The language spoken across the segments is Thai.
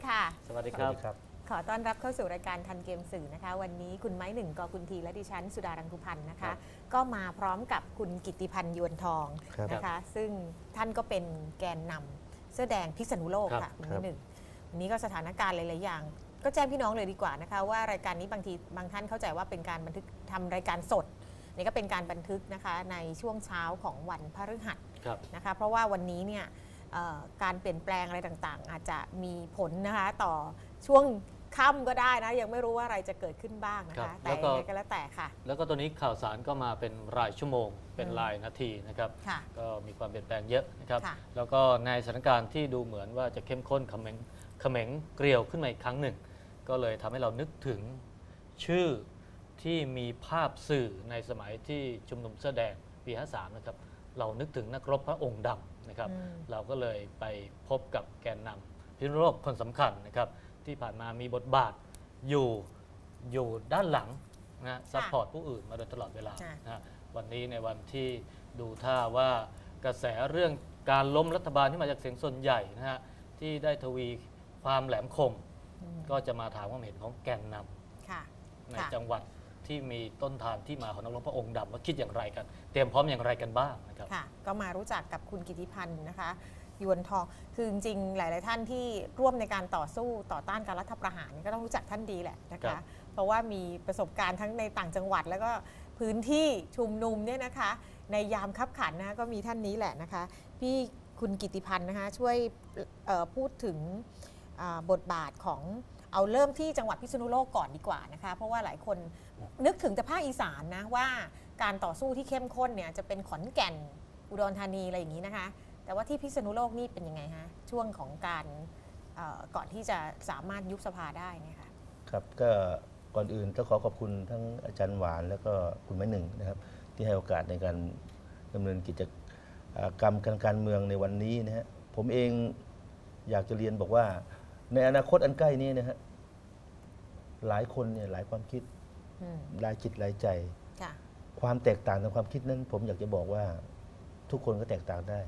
สวัสดีค่ะ สวัสดีครับ ครับ ขอต้อนรับเข้าสู่รายการทันเกมสื่อนะคะ วันนี้คุณไม้หนึ่งกอคุณทีและดิฉันสุดารังคุพันธ์นะครัคะ บก็มาพร้อมกับคุณกิตติพันธ์ยวนทองครับนะคะ ซึ่งท่านก็เป็นแกนนำเสื้อแดงพิษณุโลกครับค่ะคุณครัไม้บหนึ่งวันนี้ก็สถานการณ์หลายๆอย่าง ก็แจ้งพี่น้องเลยดีกว่านะคะ ว่ารายการนี้บางทีบางท่านเข้าใจว่าเป็นการบันทึกทำรายการสดนี่ก็เป็นการบันทึกนะคะในช่วงเช้าของวันพฤหัส ครับ นะคะเพราะว่าวันนี้เนี่ยเอ่อ การเปลี่ยนแปลงอะไรต่างๆ อาจจะมีผลนะคะต่อช่วงค่ำก็ได้นะ ยังไม่รู้ว่าอะไรจะเกิดขึ้นบ้างนะครัคะ บแต่แล้วก็ ยังไงก็แล้วแต่ค่ะ แล้วก็ตัวนี้ข่าวสารก็มาเป็นรายชั่วโมง เป็นอืมรายนาทีนะครับ ค่ะ ก็มีความเปลี่ยนแปลงเยอะนะครับ ค่ะ แล้วก็ในสถานการณ์ที่ดูเหมือนว่าจะเข้มข้นเขม็งเขม็งเกลียวขึ้นมาอีกครั้งหนึ่ง ก็เลยทำให้เรานึกถึงชื่อที่มีภาพสื่อในสมัยที่ชุมนุมเสื้อแดงปี 53 นะครับ เรานึกถึงนักรบพระองค์ดำ นะครับอืมเราก็เลยไปพบกับแกนนำพิษณุโลกคนสำคัญนะครับ ที่ผ่านมามีบทบาทอยู่อยู่ด้านหลังนะซัพพอร์ตผู้อื่นมาโดยตลอดเวลาค่ะนะวันนี้ในวันที่ดูท่าว่ากระแสเรื่องการล้มรัฐบาลที่มาจากเสียงส่วนใหญ่นะฮะที่ได้ทวีความแหลมคม อืมก็จะมาถามความเห็นของแกนนำค่ะในค่ะ จังหวัด ที่มีต้นทานที่มาของนักรบพระองค์ดำว่าคิดอย่างไรกัน เตรียมพร้อมอย่างไรกันบ้างนะครับ ค่ะ ก็มารู้จักกับคุณกิติพันธ์นะคะยวนทอง คือจริงๆ หลาย ๆ ท่านที่ร่วมในการต่อสู้ต่อต้านการรัฐประหารก็ต้องรู้จักท่านดีแหละนะครัคะ บ เพราะว่ามีประสบการณ์ทั้งในต่างจังหวัด แล้วก็พื้นที่ชุมนุมเนี่ยนะคะ ในยามคับขันนะคะก็มีท่านนี้แหละนะคะ พี่คุณกิติพันธ์นะคะช่วยเอ่อพูดถึงอ่าบทบาทของ เอาเริ่มที่จังหวัดพิษณุโลกก่อนดีกว่านะคะ เพราะว่าหลายคนนึกถึงแต่ภาคอีสานนะว่าการต่อสู้ที่เข้มข้นเนี่ยจะเป็นขอนแก่นอุดรธานีอะไรอย่างนี้นะคะ แต่ว่าที่พิษณุโลกนี่เป็นยังไงฮะช่วงของการก่อนที่จะสามารถยุบสภาได้เนี่ยค่ะครับก็ก่อนอื่นต้องขอขอบคุณทั้งอาจารย์หวานแล้วก็คุณแม่หนึ่งนะครับ ที่ให้โอกาสในการดำเนินกิจกรรมการการเมืองในวันนี้นะฮะผมเองอยากจะเรียนบอกว่า ในอนาคตอันใกล้นี้นะฮะหลายคนเนี่ยหลายความคิดอืมหลายจิตหลายใจ ค่ะความแตกต่างทางความคิดนั้น ผมอยากจะบอกว่าทุกคนก็แตกต่างได้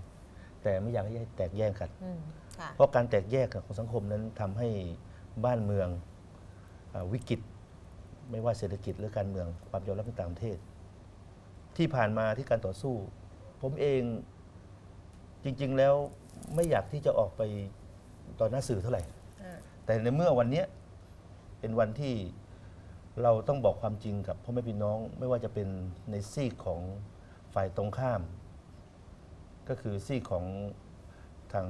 แต่ไม่อยากให้แตกแยกกัน อืมค่ะ เพราะการแตกแยกของสังคมนั้นทำให้บ้านเมืองอาวิกฤตไม่ว่าเศรษฐกิจหรือการเมืองความยอมรับในต่างประเทศ ที่ผ่านมาที่การต่อสู้ ผมเองจริง ๆ แล้วไม่อยากที่จะออกไปต่อหน้าสื่อเท่าไหร่อ่า แต่ในเมื่อวันเนี้ยเป็นวันที่เราต้องบอกความจริงกับพ่อแม่พี่น้องไม่ว่าจะเป็นในซีกของฝ่ายตรงข้าม ก็คือซีกของทาง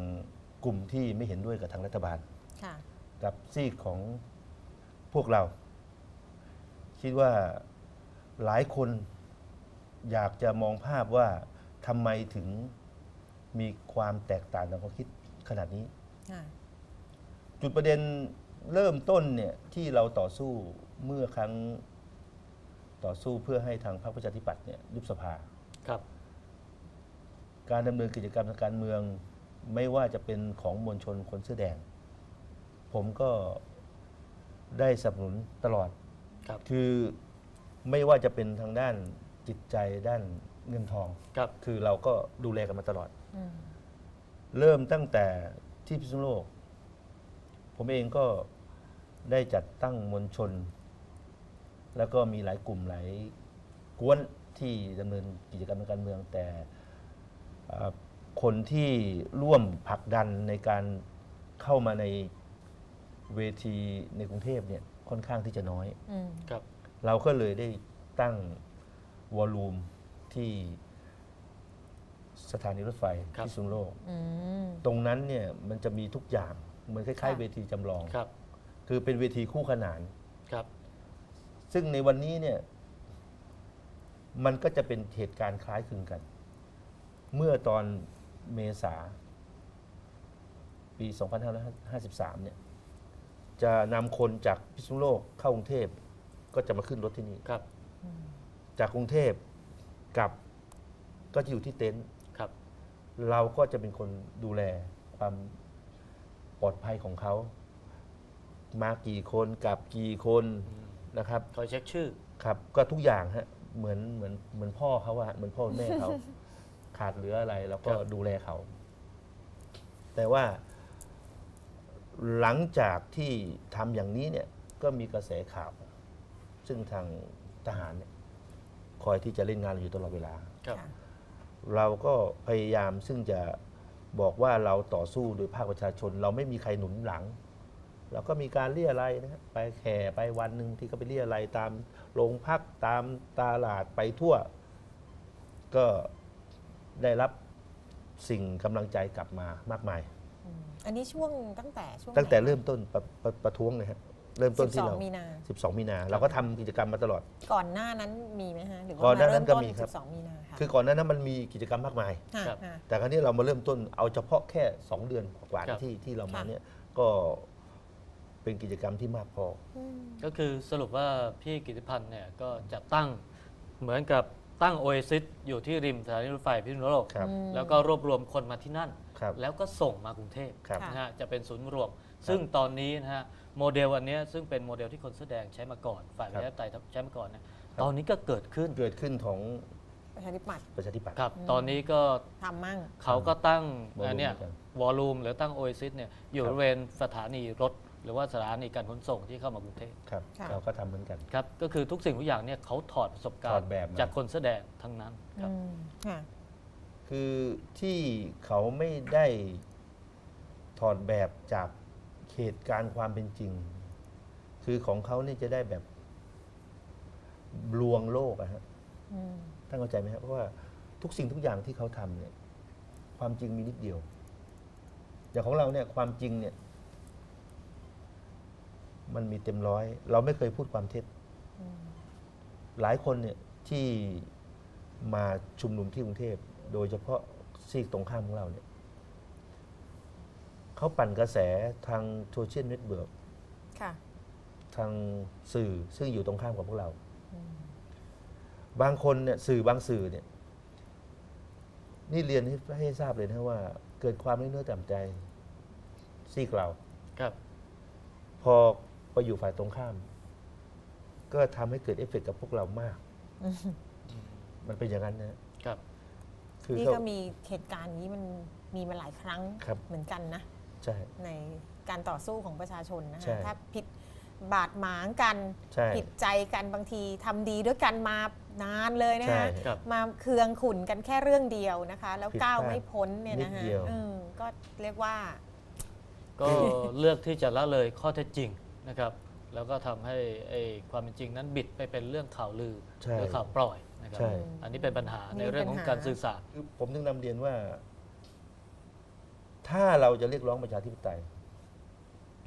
กลุ่มที่ไม่เห็นด้วยกับทางรัฐบาล ค่ะ กับซีกของพวกเรา คิดว่าหลายคนอยากจะมองภาพว่าทำไมถึงมีความแตกต่างทางความคิดขนาดนี้ ค่ะ จุดประเด็นเริ่มต้นเนี่ยที่เราต่อสู้เมื่อครั้งต่อสู้เพื่อให้ทางพรรคประชาธิปัตย์เนี่ยยุบสภา ครับ การดำเนินกิจกรรมทางการเมืองไม่ว่าจะเป็นของมวลชนคนเสื้อแดง ผมก็ได้สนับสนุนตลอด ครับ คือไม่ว่าจะเป็นทางด้านจิตใจด้านเงินทอง ครับ คือเราก็ดูแลกันมาตลอด อืม เริ่มตั้งแต่ที่พิษณุโลก ผมเองก็ได้จัดตั้งมวลชน แล้วก็มีหลายกลุ่มหลายกวนที่ดำเนินกิจกรรมทางการเมือง แต่เอ่อคนที่ร่วมผลักดันในการเข้ามาในเวทีในกรุงเทพเนี่ยค่อนข้างที่จะน้อยอืมครับ เราก็เลยได้ตั้งวอลลุ่มที่สถานีรถไฟครับ ที่สุนโลกอืมตรงนั้นเนี่ยมันจะมีทุกอย่าง เหมือนคล้ายค่ะๆเวทีจำลอง ครับคือเป็นเวทีคู่ขนาน ครับซึ่งในวันนี้เนี่ย มันก็จะเป็นเหตุการณ์คล้ายคลึงกัน เมื่อตอนเมษา ปี 2553 เนี่ย จะนำคนจากพิษณุโลกเข้ากรุงเทพก็จะมาขึ้นรถที่นี่ ครับจากกรุงเทพกลับก็จะอยู่ที่เต็นท์ ครับ เราก็จะเป็นคนดูแลความ ปลอดภัยของเขา มากี่คนกลับกี่คนอืมนะครับคอยเช็คชื่อครับ ก็ทุกอย่างฮะเหมือนเหมือนเหมือนพ่อเขาอะเหมือนพ่อแม่เขา ขาดเหลืออะไรเราก็ครับดูแลเขา แต่ว่า หลังจากที่ทำอย่างนี้เนี่ย ก็มีกระแสข่าว ซึ่งทางทหารเนี่ยคอยที่จะเล่นงานเราอยู่ตลอดเวลา ครับค่ะเราก็พยายามซึ่งจะ บอกว่าเราต่อสู้โดยภาคประชาชน เราไม่มีใครหนุนหลัง เราก็มีการเรียอะไรยนะฮะไปแข่ไปวันหนึ่งที่ก็ไปเรียอะไรยตามโรงพักตามตลาดไปทั่ว ก็ได้รับสิ่งกำลังใจกลับมามากมายอืมอันนี้ช่วงตั้งแต่ช่วงตั้งแต่ไหนเริ่มต้นประประประท้วงเลยฮะ เริ่มต้นที่เรา12มีนา 12 มีนา เราก็ทำกิจกรรมมาตลอด ก่อนหน้านั้นมีไหมฮะหรือว่าก่อนหน้ามานั้เริ่นมก็ต้นมีครับ12มีนาค่ะคือก่อนหนานั้นมันมีกิจกรรมมากมาย ค่ะครับ ค่ะ แต่ครั้นี้เรามาเริ่มต้นเอาเฉพาะแค่ 2 เดือนกว่าครับ ที่ที่เรามาค่ะ เนี่ยก็เป็นกิจกรรมที่มากพอ อืม ก็คือสรุปว่าพี่กิติพันธ์เนี่ยก็จะตั้งเหมือนกับตั้งโอเอซิสอยู่ที่ริมสถานีรถไฟพิษณุโลก ครับอืมแล้วก็รวบรวมคนมาที่นั่น ครับ แล้วก็ส่งมากรุงเทพครับค่ะนะฮะจะเป็นศูนย์รวม ซึ่งตอนนี้นะฮะ โมเดลอันเนี้ยซึ่งเป็นโมเดลที่คนแสอแดงใช้มาก่อน ฝ่ายประชาธิปไตยใช้มาก่อนเนี่ยตอนนี้ก็เกิดขึ้นเกิดขึ้นของประชาธิปัตย์ประชาธิปัตย์ ครับอืมตอนนี้ก็ทำมั่ง เขาก็ตั้งวอลลุ่มอันเนี่ยเหมือนกันวอลลุ่มหรือตั้งโอเอซิสเนี่ยอยู่ครับบริเวณสถานีรถ หรือว่าสถานีการขนส่งที่เข้ามากรุงเทพครับ ค่ะ เราก็ทำเหมือนกัน ครับก็คือทุกสิ่งทุกอย่างเนี่ยเขาถอดประสบการถอดณ์แบบมา จากคนแสอแดงทั้งนั้นครับ อืมค่ะ คือที่เขาไม่ได้ถอดแบบจาก เหตุการณ์ความเป็นจริง คือของเขานี่จะได้แบบลวงโลกอะฮะอืมท่านเข้าใจไหมครับเพราะว่าทุกสิ่งทุกอย่างที่เขาทำเนี่ย ความจริงมีนิดเดียว อย่างของเราเนี่ยความจริงเนี่ย มันมีเต็มร้อย เราไม่เคยพูดความเท็จอืมหลายคนเนี่ยที่มาชุมนุมที่กรุงเทพ โดยเฉพาะซีกตรงข้ามของเราเนี่ย เขาปั่นกระแสทางโซเชียลเน็ตเวิร์กค่ะ ทางสื่อซึ่งอยู่ตรงข้ามกับพวกเราอืมบางคนเนี่ยสื่อบางสื่อเนี่ย นี่เรียนให้ให้ทราบเลยนะว่า เกิดความไม่เนื้อต่ำใจซีกเรา ครับ พอไปอยู่ฝ่ายตรงข้าม ก็ทำให้เกิดเอฟเฟกต์กับพวกเรามากอืมมันเป็นอย่างนั้นนะครับ คือนี่เขา ก็มีเหตุการณ์นี้มันมีมาหลายครั้งครับ เหมือนกันนะ ใช่ ในการต่อสู้ของประชาชนนะใช่ คะถ้าผิดบาดหมางกัน ใช่ ผิดใจกันบางทีทำดีด้วยกันมานานเลยนะใช่คะครับ มาเคืองขุนกันแค่เรื่องเดียวนะคะ แล้วผิดก้าวพลาดไม่พ้นเนี่ยนะนิฮะดเดียวเออก็เรียกว่า ก็เลือกที่จะละเลยข้อเท็จจริงนะครับ แล้วก็ทำให้ไอ้ความเป็นจริงนั้นบิดไปเป็นเรื่องข่าวลือใช่หรือข่าวปล่อยนะครับ ใช่ อันนี้เป็นปัญหานี่ในเรื่องของการสื่อสาร คือผมถึงนำเรียนว่า ถ้าเราจะเรียกร้องประชาธิปไตย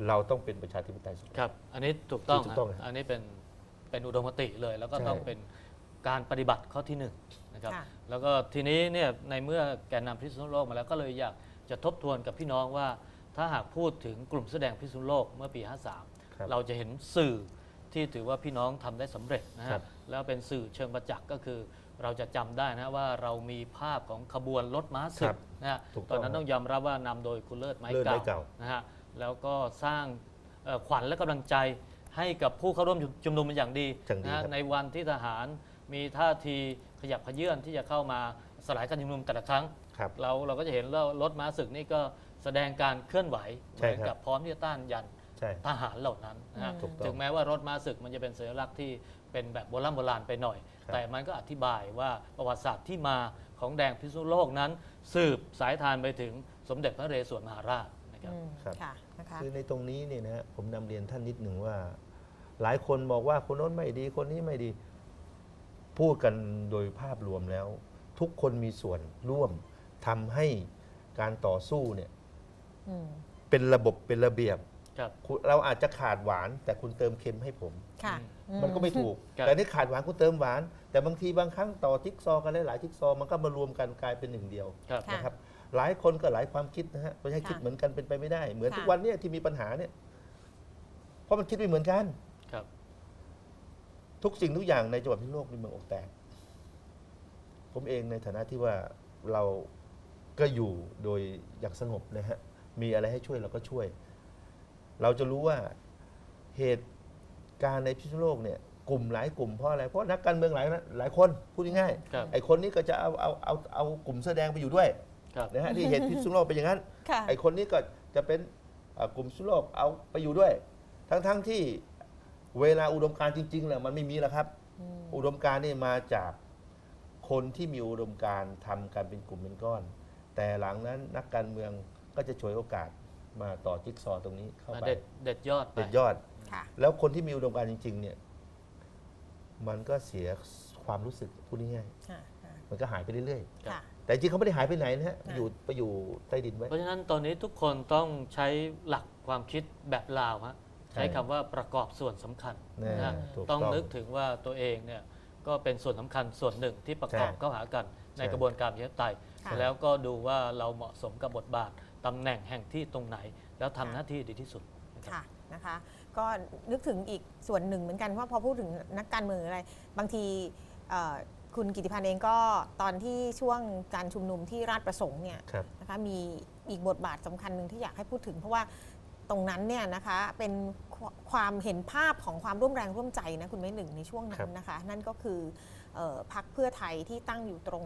เราต้องเป็นประชาธิปไตยสุด ครับ อันนี้ถูกต้องถูกต้องฮะอันนี้เป็นเป็นอุดมคติเลย แล้วก็ใช่ ต้องเป็นการปฏิบัติข้อที่หนึ่งนะครับ ค่ะ แล้วก็ทีนี้เนี่ยในเมื่อแกนนำพิษณุโลกมาแล้วก็เลยอยากจะทบทวนกับพี่น้องว่า ถ้าหากพูดถึงกลุ่มแสอแดงพิษณุโลกเมื่อปี ครับ 53 เราจะเห็นสื่อที่ถือว่าพี่น้องทำได้สำเร็จนะครัฮะบ แล้วเป็นสื่อเชิงประจักษ์ก็คือ เราจะจำได้นะว่าเรามีภาพของขบวนรถม้าศึครักบนะฮะถูกต้องตอนนั้นต้องยอมรับว่านำโดยคุณเลิศไม้เลิศไม้เก่าเก่า นะฮะแล้วก็สร้างเอ่อขวัญและกำลังใจให้กับผู้เข้าร่วมชุมนุมเป็นอย่างดีอย่างดีนะฮะครับ ในวันที่ทหารมีท่าทีขยับขยื่นที่จะเข้ามาสลายการชุมนุมแต่ละครั้ง ครับ เราเราก็จะเห็นว่ารถม้าศึกนี่ก็แสดงการเคลื่อนไหวเหใช่มือนครับ กับพร้อมที่จะต้านยันใช่ ทหารเหล่านั้นนะฮะอืมถูกต้อง ถึงแม้ว่ารถม้าศึกมันจะเป็นสัญลักษณ์ที่ เป็นแบบโบราณโบราณไปหน่อยครับแต่มันก็อธิบายว่าประวัติศาสตร์ที่มาของแดงพิษณุโลกนั้น สืบสายทานไปถึงสมเด็จพระนเรศวรมหาราชนะครับอืมครับ ค่ะนะคะคือในตรงนี้เนี่ยนะฮะผมนำเรียนท่านนิดหนึ่งว่า หลายคนบอกว่าคนโน้นไม่ดีคนนี้ไม่ดี พูดกันโดยภาพรวมแล้ว ทุกคนมีส่วนร่วมทำให้การต่อสู้เนี่ยอืมเป็นระบบเป็นระเบียบ ครับ คุณเราอาจจะขาดหวานแต่คุณเติมเค็มให้ผม ค่ะมันก็ไม่ถูก ครับ แต่นี่ขาดหวานคุณเติมหวาน แต่บางทีบางครั้งต่อจิ๊กซอว์กันหลายๆจิ๊กซอว์มันก็มารวมกันกลายเป็นหนึ่งเดียว ครับ ค่ะ นะครับหลายคนก็หลายความคิดนะฮะไม่ใช่ค่ะคิดเหมือนกันเป็นไปไม่ได้ เหมือนค่ะ ทุกวันเนี้ที่มีปัญหาเนี่ย เพราะมันคิดไม่เหมือนกัน ครับ ทุกสิ่งทุกอย่างในจังหวัดพิษณุโลกในเมืองอกแตก ผมเองในฐานะที่ว่าเราก็อยู่โดยอย่างสงบนะฮะมีอะไรให้ช่วยเราก็ช่วย เราจะรู้ว่าเหตุ การณ์ในพิษณุโลกเนี่ยกลุ่มหลายกลุ่มเพราะอะไร เพราะนักการเมืองหลายนะหลายคนพูดง่ายครับๆไอ้คนนี้ก็จะเอาเอาเอาเอากลุ่มเสื้อแดงไปอยู่ด้วยครับนะฮะที่เหตุพิษณุโลกเป็นอย่างนั้นค่ะไอ้คนนี้ก็จะเป็นอ่ากลุ่มสุโลกเอาไปอยู่ด้วย ทั้งๆที่เวลาอุดมการณ์จริงๆเนี่ยมันไม่มีแล้วครับอืมอุดมการณ์นี่มาจากคนที่มีอุดมการณ์ทำกันเป็นกลุ่มเป็นก้อน แต่หลังนั้นนักการเมืองก็จะฉวยโอกาส มาต่อจิ๊กซอว์ตรงนี้เข้าไปเด็ดเด็ดยอดไป เด็ดยอด ค่ะ แล้วคนที่มีอุดมการณ์จริง ๆ เนี่ย มันก็เสียความรู้สึกพูดง่ายค่ะ ค่ะ ๆมันก็หายไปเรื่อยค่ะ ๆ แต่จริงเขาไม่ได้หายไปไหนนะฮะค่ะอยู่ไปอยู่ใต้ดินไว้ เพราะฉะนั้นตอนนี้ทุกคนต้องใช้หลักความคิดแบบลาวฮะใช่ใช้คำว่าประกอบส่วนสำคัญแน่นะฮะถูกต้องต้องนึกถึงว่าตัวเองเนี่ยก็เป็นส่วนสำคัญส่วนหนึ่งที่ประกอบใช่เข้าหากันในใช่ กระบวนการประชาธิปไตยค่ะ แล้วก็ดูว่าเราเหมาะสมกับบทบาทตำแหน่งแห่งที่ตรงไหน แล้วทำค่ะหน้าที่ดีที่สุดนะครับ ค่ะนะคะ ก็นึกถึงอีกส่วนหนึ่งเหมือนกันว่าพอพูดถึงนักการเมืองหรืออะไร บางทีเอ่อคุณกิติพันธ์เองก็ตอนที่ช่วงการชุมนุมที่ราชประสงค์เนี่ยครับ นะคะมีอีกบทบาทสำคัญหนึ่งที่อยากให้พูดถึง เพราะว่าตรงนั้นเนี่ยนะคะเป็นควความเห็นภาพของความร่วมแรงร่วมใจนะคุณไม่หนึ่งในช่วงนั้ครันบนะคะ นั่นก็คือเอ่อพักเพื่อไทยที่ตั้งอยู่ตรง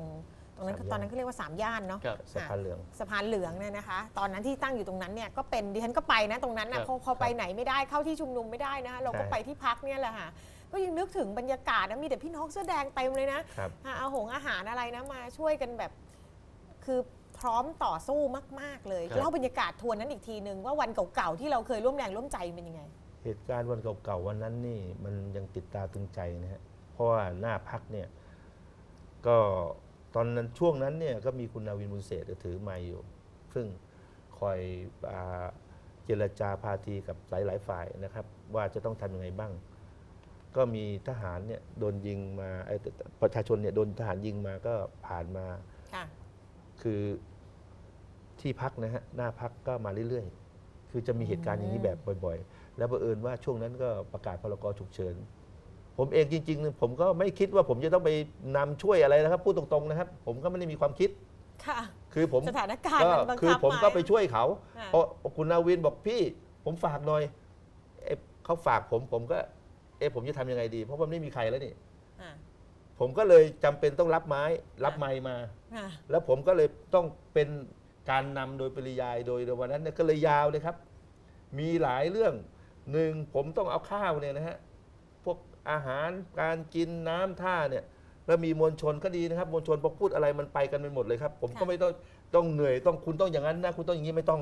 ตรงนั้นสามย่านตอนนั้นเขาเรียกว่าสามย่านเนาะครับ สะพานเหลือง สะพานเหลืองเนี่ยนะคะ ตอนนั้นที่ตั้งอยู่ตรงนั้นเนี่ยก็เป็นดิฉันก็ไปนะตรงนั้นครันะบพอพอไปไหนไม่ได้เข้าที่ชุมนุมไม่ได้นะคะเราก็ใช่ ไปที่พักเนี่ยแหละค่ะก็ยังนึกถึงบรรยากาศนะมีแต่พี่น้องเสื้อแดงเต็มเลยนะครับ อะเอาหงอาหารอะไรนะมาช่วยกันแบบคือพร้อมต่อสู้มาก ๆ เลยครับ เล่าบรรยากาศทวนนั้นอีกทีนึงว่าวันเก่าๆที่เราเคยร่วมแรงร่วมใจเป็นยังไง เหตุการณ์วันเก่าๆวันนั้นนี่มันยังติดตาตึงใจนะฮะเพราะว่าหน้าพักเนี่ยก็ ตอนนั้นช่วงนั้นเนี่ยก็มีคุณนาวินบุญเศรษฐ์ถือไม้อยู่ ซึ่งคอยอาเจรจาพาทีกับหลาย ๆ ฝ่ายนะครับ ว่าจะต้องทำยังไงบ้าง ก็มีทหารเนี่ยโดนยิงมาไอ้ประชาชนเนี่ยโดนทหารยิงมาก็ผ่านมาค่ะคือที่พักนะฮะหน้าพักก็มาเรื่อยๆ คือจะมีเหตุการณ์อย่างนี้แบบบ่อย ๆ แล้วบังเอิญว่าช่วงนั้นก็ประกาศพรกฉุกเฉิน ผมเองจริง ๆ ผมก็ไม่คิดว่าผมจะต้องไปนำช่วยอะไรนะครับพูดตรงๆนะครับ ผมก็ไม่ได้มีความคิดค่ะคือผมสถานการณ์ก็มันบังคือคับผมก็าไปช่วยเขาค่ะเพราะคุณนาวินบอกพี่ ผมฝากหน่อยเอ๊ะเขาฝากผมผมก็ เอะผมจะทำยังไงดี เพราะว่าไม่มีใครแล้วนี่อะผมก็เลยจำเป็นต้องรับไม้ รับไม้มาค่ะแล้วผมก็เลยต้องเป็นการนำโดยปริยายโดยในวันนั้นเนี่ยก็เลยยาวเลยครับ มีหลายเรื่องหนึ่งผมต้องเอาข้าวเนี่ยนะฮะพวก อาหารการกินน้ำท่าเนี่ยแล้วมีมวลชนก็ดีนะครับ มวลชนพอพูดอะไรมันไปกันไปหมดเลยครับ ผมก็ค่ะไม่ต้องต้องเหนื่อยต้องคุณต้องอย่างนั้นนะคุณต้องอย่างนี้ไม่ต้อง